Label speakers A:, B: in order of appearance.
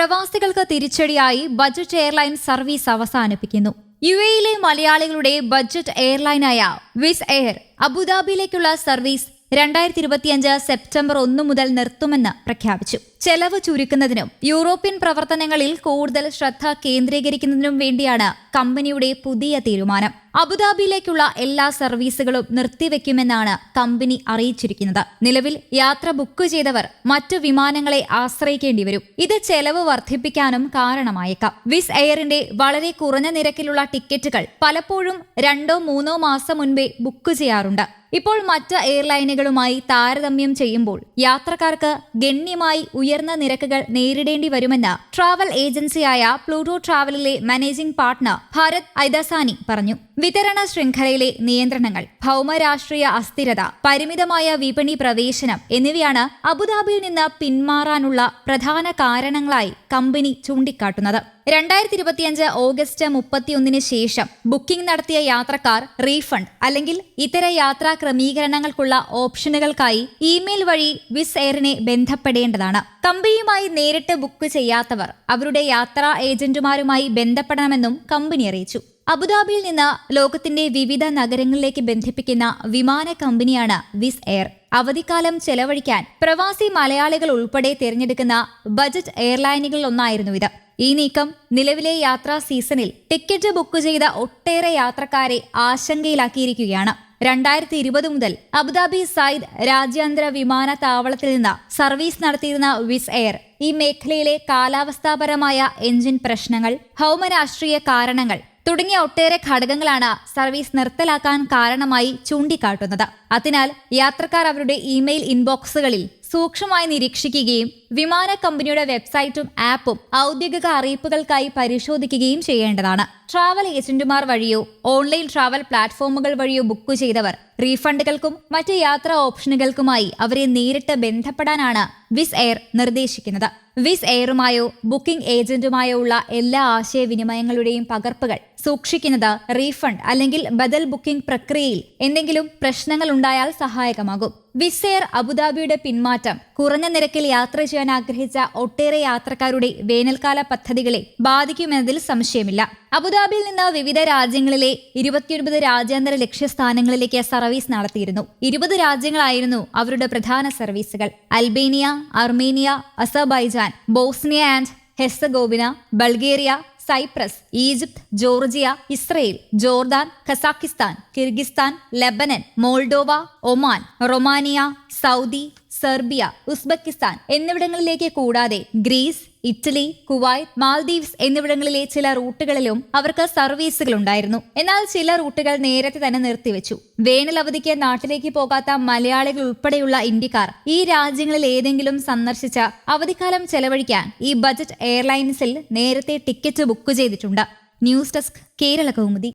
A: പ്രവാസികൾക്ക് തിരിച്ചടിയായി budget airline service അവസാനിപ്പിക്കുന്നു. യു എയിലെ മലയാളികളുടെ ബജറ്റ് എയർലൈനായ വിസ് എയർ അബുദാബിയിലേക്കുള്ള സർവീസ് രണ്ടായിരത്തി ഇരുപത്തിയഞ്ച് സെപ്റ്റംബർ ഒന്ന് മുതൽ നിർത്തുമെന്ന് പ്രഖ്യാപിച്ചു. ചെലവ് ചുരുക്കുന്നതിനും യൂറോപ്യൻ പ്രവർത്തനങ്ങളിൽ കൂടുതൽ ശ്രദ്ധ കേന്ദ്രീകരിക്കുന്നതിനും വേണ്ടിയാണ് കമ്പനിയുടെ പുതിയ തീരുമാനം. അബുദാബിയിലേക്കുള്ള എല്ലാ സർവീസുകളും നിർത്തിവെക്കുമെന്നാണ് കമ്പനി അറിയിച്ചിരിക്കുന്നത്. നിലവിൽ യാത്ര ബുക്ക് ചെയ്തവർ മറ്റു വിമാനങ്ങളെ ആശ്രയിക്കേണ്ടി വരും. ഇത് ചെലവ് വർദ്ധിപ്പിക്കാനും കാരണമായേക്കാം. വിസ് എയറിന്റെ വളരെ കുറഞ്ഞ നിരക്കിലുള്ള ടിക്കറ്റുകൾ പലപ്പോഴും രണ്ടോ മൂന്നോ മാസം മുൻപേ ബുക്ക് ചെയ്യാറുണ്ട്. ഇപ്പോൾ മറ്റ് എയർലൈനുകളുമായി താരതമ്യം ചെയ്യുമ്പോൾ യാത്രക്കാർക്ക് ഗണ്യമായി ഉയർന്ന നിരക്കുകൾ നേരിടേണ്ടി വരുമെന്ന് ട്രാവൽ ഏജൻസിയായ പ്ലൂട്ടോ ട്രാവലിലെ മാനേജിംഗ് പാർട്ണർ ഭാരത് ഐദാസാനി പറഞ്ഞു. വിതരണ ശൃംഖലയിലെ നിയന്ത്രണങ്ങൾ ഭൗമരാഷ്ട്രീയ അസ്ഥിരത പരിമിതമായ വിപണി പ്രവേശനം എന്നിവയാണ് അബുദാബിയിൽ നിന്ന് പിന്മാറാനുള്ള പ്രധാന കാരണങ്ങളായി കമ്പനി ചൂണ്ടിക്കാട്ടുന്നത്. രണ്ടായിരത്തി ഇരുപത്തിയഞ്ച് ഓഗസ്റ്റ് മുപ്പത്തിയൊന്നിന് ശേഷം ബുക്കിംഗ് നടത്തിയ യാത്രക്കാർ റീഫണ്ട് അല്ലെങ്കിൽ ഇതര യാത്രാ ക്രമീകരണങ്ങൾക്കുള്ള ഓപ്ഷനുകൾക്കായി ഇമെയിൽ വഴി വിസ് എയറിനെ ബന്ധപ്പെടേണ്ടതാണ്. കമ്പനിയുമായി നേരിട്ട് ബുക്ക് ചെയ്യാത്തവർ അവരുടെ യാത്രാ ഏജന്റുമാരുമായി ബന്ധപ്പെടണമെന്നും കമ്പനി അറിയിച്ചു. അബുദാബിയിൽ നിന്ന് ലോകത്തിന്റെ വിവിധ നഗരങ്ങളിലേക്ക് ബന്ധിപ്പിക്കുന്ന വിമാന കമ്പനിയാണ് വിസ് എയർ. അവധിക്കാലം ചെലവഴിക്കാൻ പ്രവാസി മലയാളികൾ ഉൾപ്പെടെ തിരഞ്ഞെടുക്കുന്ന ബജറ്റ് എയർലൈനുകളിൽ ഒന്നായിരുന്നു ഇത്. ഈ നീക്കം നിലവിലെ യാത്രാ സീസണിൽ ടിക്കറ്റ് ബുക്ക് ചെയ്ത ഒട്ടേറെ യാത്രക്കാരെ ആശങ്കയിലാക്കിയിരിക്കുകയാണ്. രണ്ടായിരത്തി ഇരുപത് മുതൽ അബുദാബി സൈദ് രാജ്യാന്തര വിമാനത്താവളത്തിൽ നിന്ന് സർവീസ് നടത്തിയിരുന്ന വിസ് എയർ ഈ മേഖലയിലെ കാലാവസ്ഥാപരമായ എഞ്ചിൻ പ്രശ്നങ്ങൾ ഭൗമരാഷ്ട്രീയ കാരണങ്ങൾ തുടങ്ങിയ ഒട്ടേറെ ഘടകങ്ങളാണ് സർവീസ് നിർത്തലാക്കാൻ കാരണമായി ചൂണ്ടിക്കാട്ടുന്നത്. അതിനാൽ യാത്രക്കാർ അവരുടെ ഇമെയിൽ ഇൻബോക്സുകളിൽ സൂക്ഷ്മമായി നിരീക്ഷിക്കുകയും വിമാന കമ്പനിയുടെ വെബ്സൈറ്റും ആപ്പും ഔദ്യോഗിക അറിയിപ്പുകൾക്കായി പരിശോധിക്കുകയും ചെയ്യേണ്ടതാണ്. ട്രാവൽ ഏജന്റുമാർ വഴിയോ ഓൺലൈൻ ട്രാവൽ പ്ലാറ്റ്ഫോമുകൾ വഴിയോ ബുക്ക് ചെയ്തവർ റീഫണ്ടുകൾക്കും മറ്റ് യാത്രാ ഓപ്ഷനുകൾക്കുമായി അവരെ നേരിട്ട് ബന്ധപ്പെടാനാണ് വിസ് എയർ നിർദ്ദേശിക്കുന്നത്. വിസ് എയറുമായോ ബുക്കിംഗ് ഏജന്റുമായോ ഉള്ള എല്ലാ ആശയവിനിമയങ്ങളുടെയും പകർപ്പുകൾ സൂക്ഷിക്കുന്നത് റീഫണ്ട് അല്ലെങ്കിൽ ബദൽ ബുക്കിംഗ് പ്രക്രിയയിൽ എന്തെങ്കിലും പ്രശ്നങ്ങൾ ഉണ്ടായാൽ സഹായകമാകും. വിസെയർ അബുദാബിയുടെ പിന്മാറ്റം കുറഞ്ഞ നിരക്കിൽ യാത്ര ചെയ്യാൻ ആഗ്രഹിച്ച ഒട്ടേറെ യാത്രക്കാരുടെ വേനൽക്കാല പദ്ധതികളെ ബാധിക്കുമെന്നതിൽ സംശയമില്ല. അബുദാബിയിൽ നിന്ന് വിവിധ രാജ്യങ്ങളിലെ ഇരുപത്തിയൊൻപത് രാജ്യാന്തര ലക്ഷ്യസ്ഥാനങ്ങളിലേക്ക് സർവീസ് നടത്തിയിരുന്നു. ഇരുപത് രാജ്യങ്ങളായിരുന്നു അവരുടെ പ്രധാന സർവീസുകൾ. Albania Armenia Azerbaijan Bosnia and Herzegovina Bulgaria Cyprus Egypt Georgia Israel Jordan Kazakhstan Kyrgyzstan Lebanon Moldova Oman Romania Saudi Serbia Uzbekistan എന്നിവിടങ്ങളിലേക്ക് കൂടാതെ ഗ്രീസ് ഇറ്റലി കുവൈറ്റ് മാൽദീവ്സ് എന്നിവിടങ്ങളിലെ ചില റൂട്ടുകളിലും അവർക്ക് സർവീസുകൾ ഉണ്ടായിരുന്നു എന്നാൽ ചില റൂട്ടുകൾ നേരത്തെ തന്നെ നിർത്തിവെച്ചു. വേനൽ അവധിക്ക് നാട്ടിലേക്ക് പോകാത്ത മലയാളികൾ ഉൾപ്പെടെയുള്ള ഇന്ത്യക്കാർ ഈ രാജ്യങ്ങളിൽ ഏതെങ്കിലും സന്ദർശിച്ച അവധിക്കാലം ചെലവഴിക്കാൻ ഈ ബജറ്റ് എയർലൈൻസിൽ നേരത്തെ ടിക്കറ്റ് ബുക്ക് ചെയ്തിട്ടുണ്ട്. News desk Kerala Kaumudi.